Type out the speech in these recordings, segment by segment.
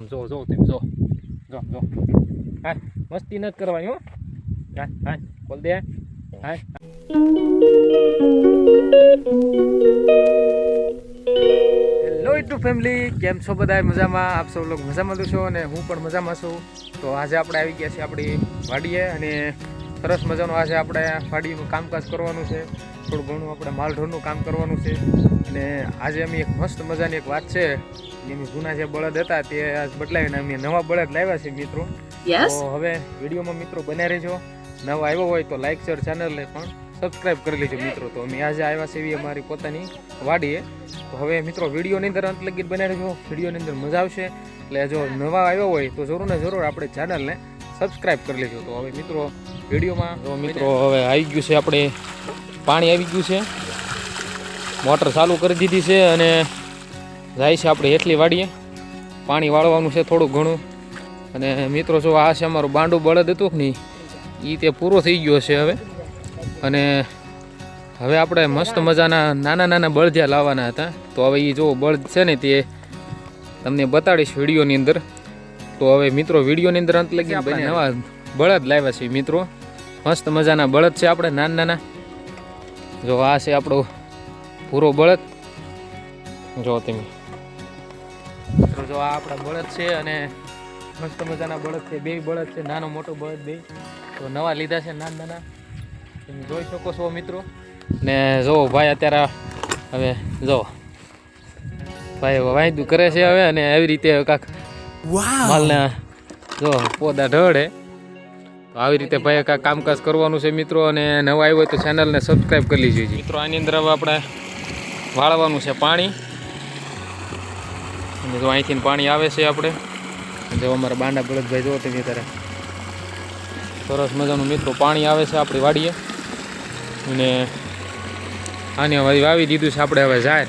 જો જો તેમ જો. જો જો. હા મસ્તી નથી કરવાની હો. હા હા બોલ દે. હા હેલો ટુ ફેમિલી કેમ છો બધા મજામાં? આપ સૌ લોકો મજામાં છો અને હું પણ મજામાં છું. તો આજે આપણે આવી ગયા છીએ આપણી વાડીએ અને સરસ મજાનું આજે આપણે વાડીનું કામકાજ કરવાનું છે. થોડું ઘણું આપણે માલઢોરનું કામ કરવાનું છે. અને આજે અમે એક મસ્ત મજાની એક વાત છે. એની જૂના જે બળદ હતા તે આજ બદલાવીને અમે નવા બળદ લાવ્યા છે મિત્રો. તો હવે વિડીયોમાં મિત્રો બન્યા રહેજો. નવા આવ્યો હોય તો લાઈક શેર ચેનલને પણ સબસ્ક્રાઇબ કરી લેજો મિત્રો. તો અમે આજે આવ્યા છે એવી અમારી પોતાની વાડીએ. તો હવે મિત્રો વિડીયોની અંદર અંત લગી બન્યા રહેજો. વિડીયોની અંદર મજા આવશે. એટલે જો નવા આવ્યો હોય તો જરૂર ને જરૂર આપણે ચેનલને સબસ્ક્રાઇબ કરી લેજો. તો હવે મિત્રો વિડીયોમાં તો મિત્રો હવે આવી ગયું છે આપણે પાણી આવી ગયું છે. મોટર ચાલુ કરી દીધી છે અને જાય છે આપણે એટલી વાડીએ. પાણી વાળવાનું છે થોડું ઘણું. અને મિત્રો જો આ છે અમારું બાંડું બળદ હતું કે નહીં એ તે પૂરો થઈ ગયો છે હવે. અને હવે આપણે મસ્ત મજાના નાના નાના બળદિયા લાવવાના હતા. તો હવે એ જો બળદ છે ને તે તમને બતાડીશ વિડીયોની અંદર. તો હવે મિત્રો વિડીયોની અંદર અંત લગી આપણે નવા બળદ લાવ્યા છે મિત્રો. મસ્ત મજાના બળદ છે આપણે નાના નાના. જો આ છે આપણો પૂરો બળદ. જો તમે જો આ આપણા બળદ છે અને મસ્ત મજાના બળદ છે. બે બળદ છે નાનો મોટો બળદ બે. તો નવા લીધા છે નાના નાના. તમે જોઈ શકો છો મિત્રો. ને જો ભાઈ અત્યારે હવે જો ભાઈ વાયદું કરે છે હવે અને આવી રીતે કાંક માલને જો પોદા ઢળે. તો આવી રીતે ભાઈ કાંઈ કામકાજ કરવાનું છે મિત્રો અને નવા આવ્યો હોય તો ચેનલને સબસ્ક્રાઈબ કરી લીધી મિત્રો આની અંદર હવે આપણે વાળવાનું છે પાણી. અને જો અહીંથી પાણી આવે છે આપણે. જો અમારા બાંડા બળદભાઈ જો તેની ત્યારે સરસ મજાનું મિત્રો પાણી આવે છે આપણી વાડીએ. અને આને હવે વાવી દીધું છે આપણે હવે જાહેર.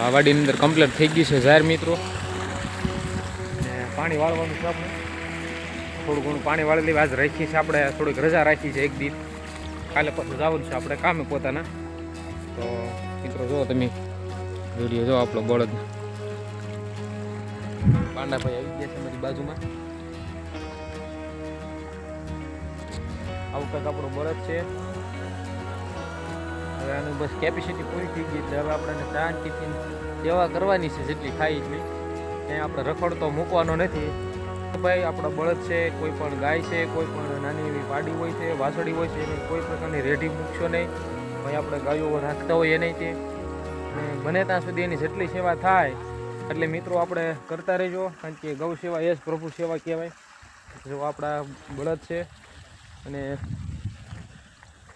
આ વાડીની અંદર કમ્પ્લીટ થઈ ગઈ છે જાહેર મિત્રો. પાણી વાળવાનું છે આપણે. થોડું ઘણું પાણી વાળી લેવા. આજ રાખી છે આપણે, થોડીક રજા રાખી છે એક દિવસ કાલે પછી જવાનું છે આપણે કામે પોતાના. તો મિત્રો જો તમે વીડિયો જો આપણો બળદ પાંડાભાઈ આવી ગયા છે મારી બાજુમાં. આવું કંઈક આપણું બળદ છે. હવે આનું બસ કેપેસિટી પૂરી થઈ ગઈ એટલે હવે આપણે શાંતિથી સેવા કરવાની છે, જેટલી થાય એટલી. ત્યાં આપણે રખડતો મૂકવાનો નથી. ભાઈ આપણો બળદ છે, કોઈ પણ ગાય છે, કોઈ પણ નાની એવી પાડી હોય છે વાસળી હોય છે, એને કોઈ પ્રકારની રેઢી મૂકશો નહીં. ભાઈ આપણે ગાયો રાખતા હોય એ નહીં તે. બને ત્યાં સુધી એની જેટલી સેવા થાય એટલે મિત્રો આપણે કરતા રહેજો, કારણ કે ગૌ સેવા એ જ પ્રભુ સેવા કહેવાય. જો આપણા બળદ છે અને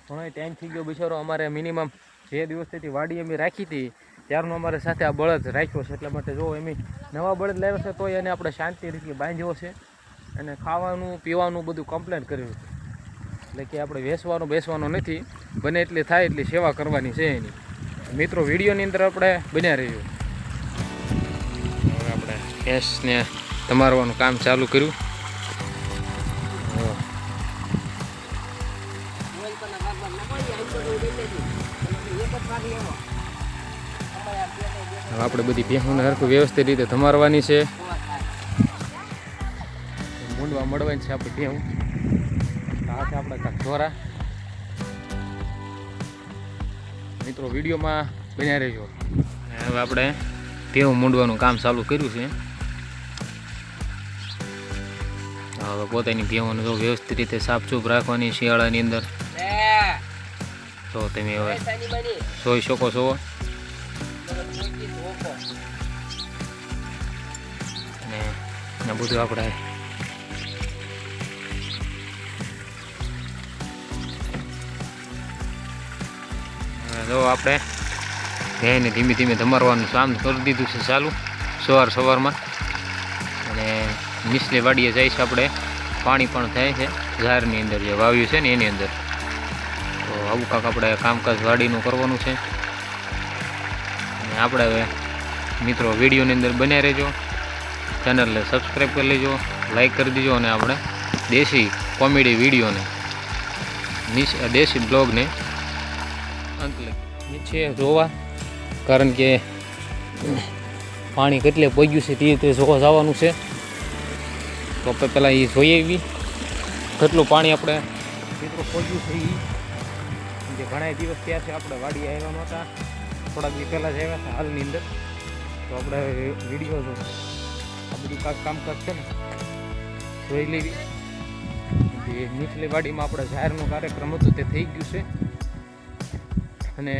ઘણો ટાઈમ થઈ ગયો બિચારો. અમારે મિનિમમ જે દિવસથી વાડી અમે રાખી હતી. ત્યારનો અમારે સાથે આ બળદ રાખ્યો છે. એટલા માટે જો એમ નવા બળદ લાવ્યો છે, તોય એને આપણે શાંતિ રીતે બાંધ્યો છે અને ખાવાનું, પીવાનું બધું કમ્પ્લેન કર્યું છે. એટલે કે આપણે વેસવાનું, બેસવાનું નથી. બને એટલી થાય એટલી સેવા કરવાની છે એની. મિત્રો, વિડીયોની અંદર આપણે બન્યા રહીશું આપણે તમારવાનું કામ ચાલુ કર્યું. આપણે બધી ભેંસોને હરખું વ્યવસ્થિત રીતે ધમારવાની છે. મૂંડવા મળવાની છે આપણે ભેહું. આ આપણે કાંક ધોરા. મિત્રો, વિડીયોમાં બન્યા રહેજો. હવે આપણે ભેહું મૂંડવાનું કામ ચાલુ કર્યું છે. હવે પોતાની ભેહોને જો વ્યવસ્થિત રીતે સાફસૂફ રાખવાની શિયાળાની અંદર. તો તમે હવે જોઈ શકો છો. ને બધું આપણે જો આપણે ભેંને ધીમે ધીમે ધમારવાનું કામ કરી દીધું છે ચાલુ સવાર સવારમાં. નીચલી વાડીએ જાય છે આપણે. પાણી પણ થાય છે. ઝાડની અંદર જે વાવ્યું છે ને એની અંદર. તો આવું કાંક આપણે કામકાજ વાડીનું કરવાનું છે. અને આપણે હવે મિત્રો વિડીયોની અંદર બન્યા રહેજો. ચેનલને સબસ્ક્રાઈબ કરી લેજો. લાઈક કરી દેજો અને આપણે દેશી કોમેડી વિડીયોને દેશી બ્લોગને અંત નીચે જોવા. કારણ કે પાણી કેટલે પગ્યું છે તે જોવા જવાનું છે. તો આપણે પહેલાં એ જોઈએ એવી કેટલું પાણી આપણે મિત્રો પહોંચ્યું છે જે ઘણા દિવસ થયા છે, આપણે વાડી આવ્યા નહોતા. થોડાક દી પહેલાં જ આવ્યા હતા હાલની અંદર. તો આપણે વીડિયો જો આ બધું કાંક કામકાજ છે ને, જોઈ લેવી. જે નીચલી વાડીમાં આપણે જાહેરનો કાર્યક્રમ હતો, તે થઈ ગયું છે. અને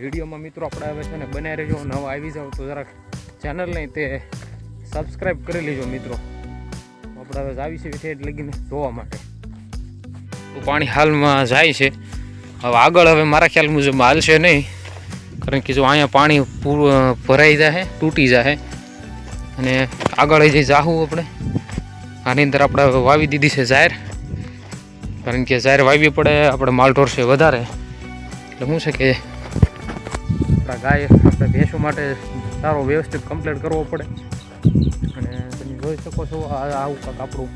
વિડીયોમાં મિત્રો આપણે હવે છે ને બનાવી રહેજો. નવા આવી જાઓ તો જરાક ચેનલને તે સબસ્ક્રાઈબ કરી લેજો મિત્રો. આપણે હવે જાવી છે વિશે લગીને જોવા માટે. પાણી હાલમાં જાય છે. હવે આગળ હવે મારા ખ્યાલ મુજબ હાલશે નહીં. કારણ કે જો અહીંયા પાણી ભરાઈ જાય તૂટી જાય અને આગળ જઈ જાહું આપણે, આની અંદર આપણે વાવી દીધી છે જાહેર. કારણ કે જાહેર વાવી પડે, આપણે માલ ઢોરશે વધારે. એટલે શું છે કે આપણા ગાય, આપણે ભેંસો માટે સારો વ્યવસ્થિત કમ્પ્લીટ કરવો પડે. અને જોઈ શકો છો આવું કાંક આપણું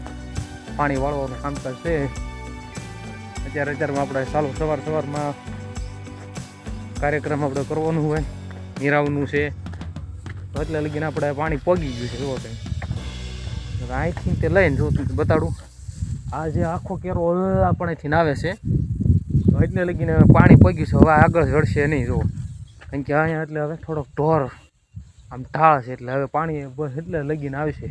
પાણી વાળવાનું કામકાજ છે. અત્યારે અત્યારમાં આપણે ચાલુ સવાર સવારમાં કાર્યક્રમ આપણે કરવાનું હોય. નિરાવનું છે. એટલે લગીને આપણે પાણી પગી ગયું છે, એવો કંઈ. અહીંથી તે લઈને જો તમને બતાડું. આ જે આખો કેરો આપણેથી આવે છે. એટલે લગીને પાણી પગ્યું છે, હવે આગળ જળશે નહીં જો કારણ કે અહીંયા એટલે હવે થોડોક ઢોર આમ ઢાળ છે એટલે હવે પાણી બસ એટલે લગીને આવશે.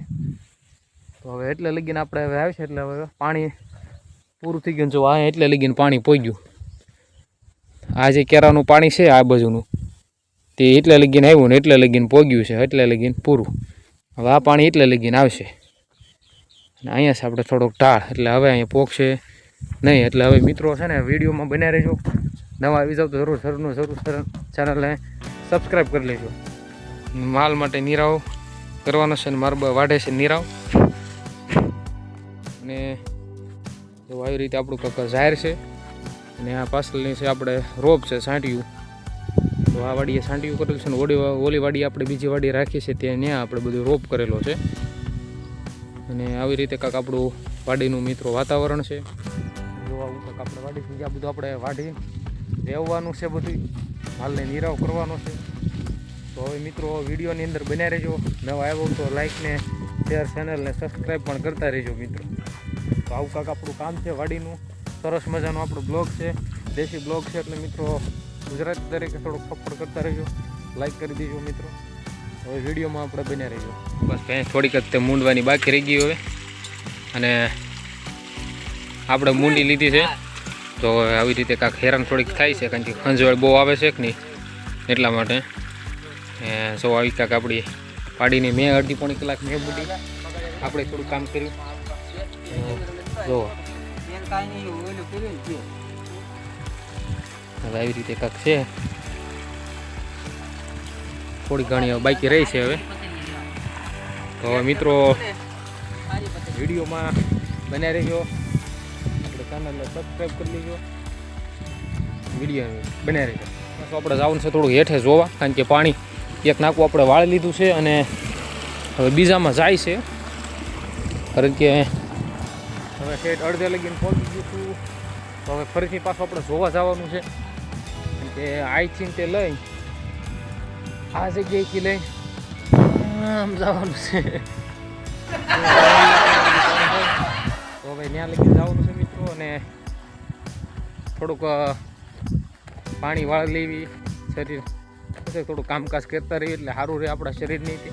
તો હવે એટલે લગીને આપણે હવે આવશે એટલે હવે પાણી પૂરું થઈ ગયું જો આ એટલે લગીને પાણી પહોંચ્યું આ જે કેરાનું પાણી છે આ બાજુનું, તે એટલે લગીને આવ્યું ને એટલે લગીને પહોંચ્યું છે, એટલે લગીને પૂરું. હવે આ પાણી એટલે લગીને આવશે. અને અહીંયા છે આપણે થોડોક ઢાળ, એટલે હવે અહીંયા પોગશે નહીં, એટલે હવે મિત્રો છે ને વિડીયોમાં બન્યા રહેજો. નવા આવી જરૂર જરૂર જરૂર ચેનલને સબસ્ક્રાઈબ કરી લેજો. માલ માટે નિરાવ કરવાનો છે ને મારા વાઢે છે નિરાવ અને તો આવી રીતે આપણું કાકા જાહેર છે. અને આ પાછળની છે આપણે રોપ છે, સાંટિયું. તો આ વાડીએ સાંટિયું કરેલું છે ને ઓડી ઓલી વાડી આપણે બીજી વાડી રાખીએ છે, ત્યાં ત્યાં આપણે બધું રોપ કરેલો છે. અને આવી રીતે કાંક આપણું વાડીનું મિત્રો વાતાવરણ છે. જો આપણે વાડી જ્યાં બધું આપણે વાડી રહેવાનું છે બધું હાલને નિરાવ કરવાનો છે. તો હવે મિત્રો વિડીયોની અંદર બન્યા રહેજો. નવા આવ્યો તો લાઈક ને શેર ચેનલને સબસ્ક્રાઈબ પણ કરતા રહેજો મિત્રો. તો આવું કાંક આપણું કામ છે વાડીનું. સરસ મજાનો આપણો બ્લોગ છે. દેશી બ્લોગ છે એટલે મિત્રો ગુજરાતી તરીકે થોડોક સપોર્ટ કરતા રહેજો. લાઈક કરી દેજો મિત્રો. હવે વિડીયોમાં આપણે બન્યા રહીજો. બસ ભેંસ થોડીક જ તે મૂંડવાની બાકી રહી ગઈ હવે. અને આપણે મૂંડી લીધી છે. તો આવી રીતે કાંક હેરાન થોડીક થાય છે, કારણ કે ખંજવાળ બહુ આવે છે કે નહીં? એટલા માટે. એ જો આવી કાંક આપણી પાડીને મેં અડધી પોણી કલાક મેં બુટી આપણે થોડું કામ કર્યું. જો. હવે આવી રીતે કાંક છે. થોડી ઘણી બાકી રહી છે હવે. તો મિત્રો, વિડીયોમાં બન્યા રહેજો. આપણે ચેનલને સબસ્ક્રાઈબ કરી લેજો. વીડિયો બન્યા રહેજો. આપણે જવાનું છે થોડું હેઠે જોવા, કારણ કે પાણી એક નાકું આપણે વાળી લીધું છે અને હવે બીજામાં જાય છે. કારણ કે હવે શેઠ અડધે લગીને પહોંચી ગયું છું. તો હવે ફરીથી પાછું આપણે જોવા જવાનું છે. કે આઈથી તે લઈ. આ જગ્યાએથી લઈ. આમ જવાનું છે. તો હવે ત્યાં લગી જવાનું છે મિત્રો અને થોડુંક પાણી વાળી લેવી, શરીર. પછી થોડું કામકાજ કરતા રહીએ એટલે સારું રહે આપણા શરીરની તે.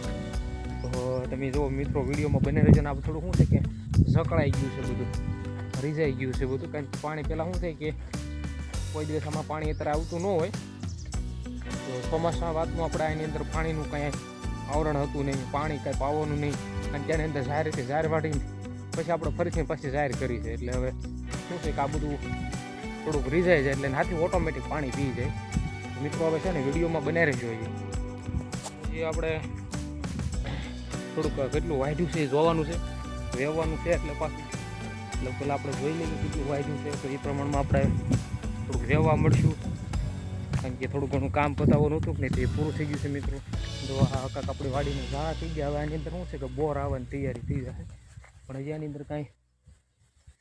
તો તમે જુઓ મિત્રો, વિડીયોમાં બને રહેજો ને આપણે થોડું શું છે કે ઝકળાઈ ગયું છે બધું. રીઝાઈ ગયું છે બધું. કારણ કે પાણી પહેલાં શું થાય કે કોઈ દિવસ આમાં પાણી અત્યારે આવતું ન હોય. તો ચોમાસા વાતમાં આપણે એની અંદર પાણીનું કાંઈ આવરણ હતું નહીં, પાણી કાંઈ પાવાનું નહીં. અને ત્યાંની અંદર જાહેર રીતે જાહેર વાટીને પછી આપણે ફરીથી પછી જાહેર કરી છે. એટલે હવે શું છે કે આ બધું થોડુંક રીઝાઈ જાય એટલે હાથી ઓટોમેટિક પાણી પી જાય. મિત્રો આપણે છે ને વિડીયોમાં બનાવી રહેજો જે આપણે થોડુંક કેટલું વાઢ્યું છે એ જોવાનું છે. વહેવાનું છે એટલે પાછું એટલે પેલા આપણે જોઈ લઈએ કેટલું વાઢ્યું છે. તો એ પ્રમાણમાં આપણે થોડુંક વહેવા મળશું. કારણ કે થોડું ઘણું કામ પતાવવાનું હતું નહીં તે પૂરું થઈ ગયું છે મિત્રો. જો આ કાંક આપણી વાડીને ઝાડા થઈ ગયા. હવે આની અંદર શું છે કે બોર આવવાની તૈયારી થઈ જશે. પણ હજી આની અંદર કાંઈ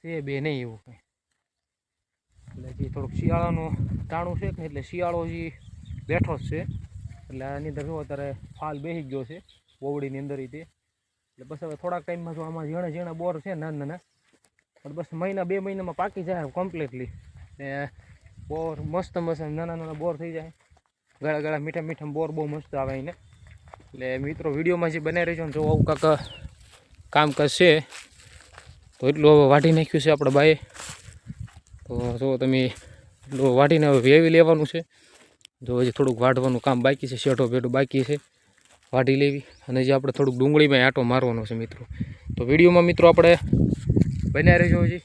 છે બે નહીં એવું કંઈ. એટલે હજી થોડુંક શિયાળાનું ટાણું છે ને એટલે શિયાળો હજી બેઠો જ છે. એટલે આની અંદર શું અત્યારે ફાલ બેસી ગયો છે ઓવડીની અંદર તે. એટલે બસ હવે થોડાક ટાઈમમાં જો આમાં ઝીણા ઝીણા બોર છે, નાના નાના. પણ બસ મહિના, બે મહિનામાં પાકી જાય કમ્પ્લીટલી ને બોર મસ્ત મસ્ત નાના નાના બોર થઈ જાય. ગળા ગળા મીઠા મીઠા બોર બહુ મસ્ત આવે એને. એટલે મિત્રો વિડીયોમાં જે બનાવી રહ્યો ને જો આવું કાંક કામકાજ છે. તો એટલું હવે વાઢી નાખ્યું છે આપણે બાએ તો જો તમે એટલું વાટીને હવે વેવી લેવાનું છે. જો હજી થોડુંક વાઢવાનું કામ બાકી છે શેઠો બેઠો બાકી છે. વાટી લેવી અને જે આપણે થોડુંક ડુંગળીમાં આંટો મારવાનો છે મિત્રો. તો વિડીયોમાં મિત્રો આપણે બન્યા રહેજો હજી.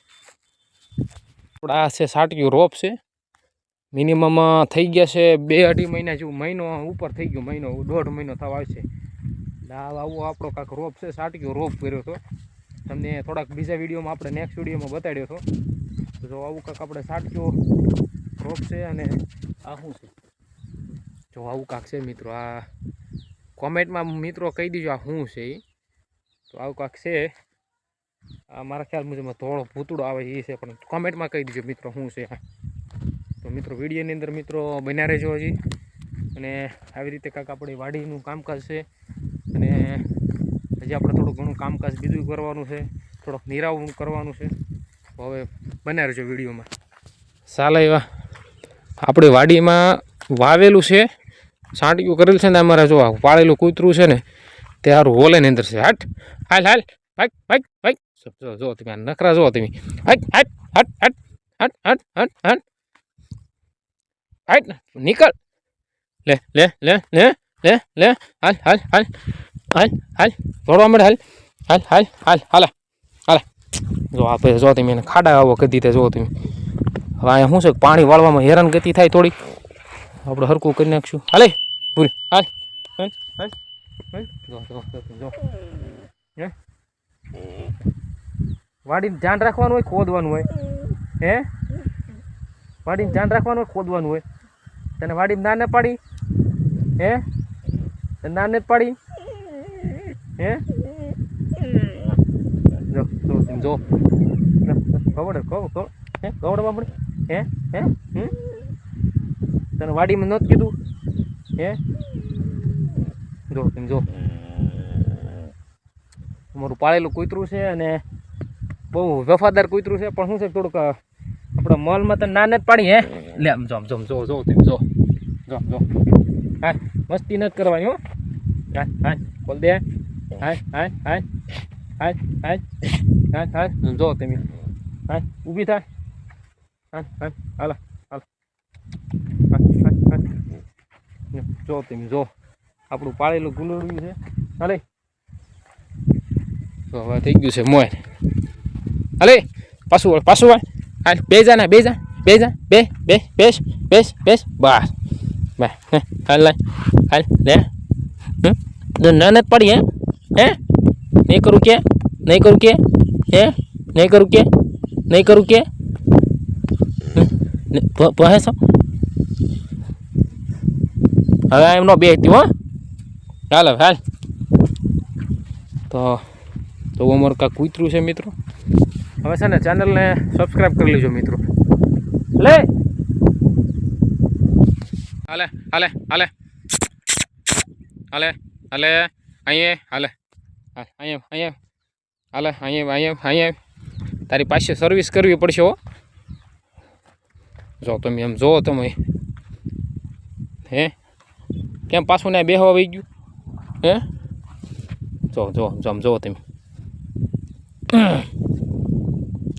આપણે આ છે સાટક્યું રોપ છે. મિનિમમ થઈ ગયા છે બે અઢી મહિના જેવું મહિનો, ઉપર થઈ ગયો મહિનો, દોઢ મહિનો થવા આવશે. આવો આપણો કાંક રોપ છે સાટક્યો રોપ કર્યો હતો. તમને થોડાક બીજા વિડીયોમાં આપણે નેક્સ્ટ વિડીયોમાં બતાડ્યો હતો. જો આવું કાંક આપણે સાટક્યો રોપ છે અને આ શું છે? જો આવું કાંક છે મિત્રો, આ કોમેન્ટમાં મિત્રો કહી દીજો આ શું છે એ તો આવું કાંક છે. આ મારા ખ્યાલ મુજબ ધોળો ભૂતળો આવે એ છે, પણ કોમેન્ટમાં કહી દીજો મિત્રો શું છે તો મિત્રો, વિડીયોની અંદર મિત્રો બન્યા રહેજો હજી. અને આવી રીતે કાંક આપણી વાડીનું કામકાજ છે. અને હજી આપણે થોડું ઘણું કામકાજ બીજું કરવાનું છે. થોડોક નિરાવું કરવાનું છે. હવે બન્યા રહેજો વિડીયોમાં. સાલા એવા. આપણી વાડીમાં વાવેલું છે, સાંટિયું કરેલ છે ને અમારે જો પાળેલું કૂતરું છે ને, તે સારું હોલેની અંદર છે. હાટ, હાલ હાલ ભાઈ ભાગ ભાગ જો તમે નખરા જો તમે. હટ હટ હટ હટ હટ હટ હટ હટ. હટ, નીકળ. લે લે લે લે લે લે. હાલ હાલ હાલ હાલ હાલ. ભરવા મળે હાલ. હાલ હાલ, હાલા, હાલ. જો આપણે જો તમે એને ખાડા આવો કરી દીધા જો તમે. હવે અહીંયા શું છે? પાણી વાળવામાં હેરાન ગતિ થાય થોડીક. આપણે હરકું કરી નાખશું. હાલે પૂરી હાલ વાડીને ધ્યાન રાખવાનું હોય, ખોદવાનું હોય. હે? વાડીને ધ્યાન રાખવાનું હોય, ખોદવાનું હોય. તને વાડીમાં ના ન પાડી? હે? ના ને પાડી? હે? જો. જો ખબર હે ગવડવા બાપડે હે હે હમ તને વાડીમાં નહોતું કીધું? હે? જો તમે જો. અમારું પાળેલું કૂતરું છે અને બહુ વફાદાર કૂતરું છે. પણ શું છે, થોડુંક આપણા મોલમાં તો ના જ પાડી, હે? લે, આમ જો આમ જો જો તમે જો. જો જો. હા મસ્તી નથી કરવાની, હો. હા હા બોલ દે. હા હા હા હા હા હા હા જો તમે હા ઊભી થાય હાલો હાલો હા હા હા જો તમે જો આપણું પાળેલું ગુલડું છે હાલે તો હવે થઈ ગયું છે મોય હાલે પાછું પાછું વળ હાલ બે જા ને બે જા બે જા બે બે બેસ બેસ બેસ બસ બસ હાલ લાય હાલ લે ના નથી પડી હે હે નહીં કરું કે નહીં કરું કે? હે? નહીં કરું કે? નહીં કરું કે? પહે છો હવે એમનો બે હતી હો. હાલ હવે, હાલ. તો તો અમારું કાંક કૂતરું છે, મિત્રો. હવે છે ને ચેનલને સબસ્ક્રાઈબ કરી લેજો, મિત્રો. લે! હાલે હાલે હાલે. હાલે હાલે, અહીંયા હાલે, અહીંયા અહીંયા. હાલે, અહીંયા અહીંયા અહીંયા તારી પાસે સર્વિસ કરવી પડશે હો. જો તમે એમ જુઓ તમે. હે? કેમ પાછું ને બેહવા વહી ગયું? હે? જો જો જો જુઓ તમે.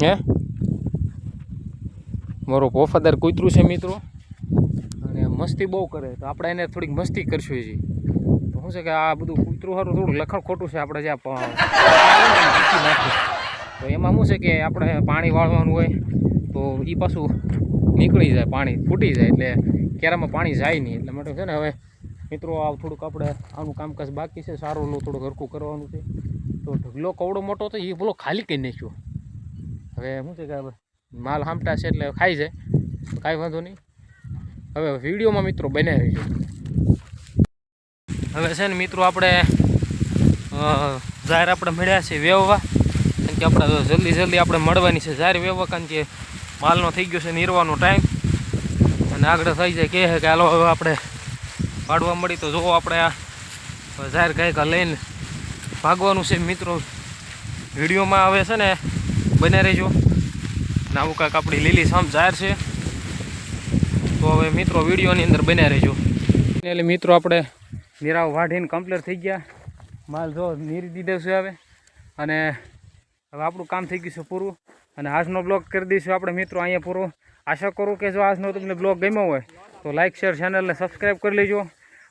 હે? મારો વફાદાર કૂતરું છે મિત્રો. અને મસ્તી બહુ કરે. તો આપણે એને થોડીક મસ્તી કરશું હજી. શું છે કે આ બધું કૂતરું સારું થોડું લખણ ખોટું છે આપણે નાખીએ. તો એમાં શું છે કે આપણે પાણી વાળવાનું હોય તો એ પાછું નીકળી જાય, પાણી ફૂટી જાય એટલે કેરામાં પાણી જાય નહીં. એટલે માટે છે ને હવે મિત્રો આ થોડુંક આપણે આનું કામકાજ બાકી છે, સારું લો થોડુંક ઘરકું કરવાનું છે. તો ઢગલો કવડો મોટો હતો એ બોલો ખાલી કરી નાખ્યો. હવે શું છે કે માલ હામટા છે એટલે ખાઈ જાય, તો કાંઈ વાંધો નહીં. હવે વિડીયોમાં મિત્રો બને રહીજો હવે છે ને મિત્રો આપણે જાહેર આપણે મળ્યા છે વેવવા. કારણ કે આપણે જલ્દી જલ્દી આપણે મળવાની છે જાહેર વેવવા, કારણ કે માલનો થઈ ગયો છે નીરવાનો ટાઈમ અને આગળ થઈ જાય કહે કે હાલો હવે આપણે પાડવા મળી તો જુઓ આપણે આ જાહેર ગાયકા લઈને ભાગવાનું છે. મિત્રો, વિડીયોમાં હવે છે ને બને રહેજો. ને આવું કાંઈક આપણી લીલી સામ જાહેર છે. તો હવે મિત્રો, વિડીયોની અંદર બન્યા રહેજો. એટલે મિત્રો, આપણે નીરાવ વાઢીને કમ્પ્લીટ થઈ ગયા. માલ જો નીરી દીધો છે હવે. અને હવે આપણું કામ થઈ ગયું છે પૂરું. અને આજનો બ્લોગ કરી દઈશું આપણે મિત્રો અહીંયા પૂરો. આશા કરું કે જો આજનો તમને બ્લોગ ગમ્યો હોય તો લાઇક શેર ચેનલને સબસ્ક્રાઈબ કરી લેજો.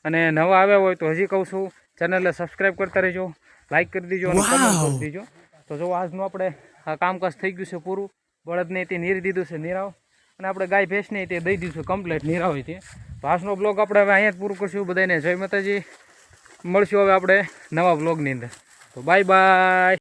અને નવા આવ્યા હોય તો હજી કહું છું ચેનલને સબસ્ક્રાઈબ કરતા રહેજો. લાઇક કરી દેજો અને કમેન્ટ કરી દેજો. તો જો આજનું આપણે આ કામકાજ થઈ ગયું છે પૂરું. બળદને તે નીરી દીધું છે નીરાવ અને આપણે ગાય ભેંસને તે દઈ દીધું કમ્પ્લીટ નીરાવ તો. આજનો બ્લોગ આપણે હવે અહીંયા જ પૂરું કરશું. બધાને જય માતાજી. મળશું હવે આપણે નવા બ્લોગની અંદર. તો બાય બાય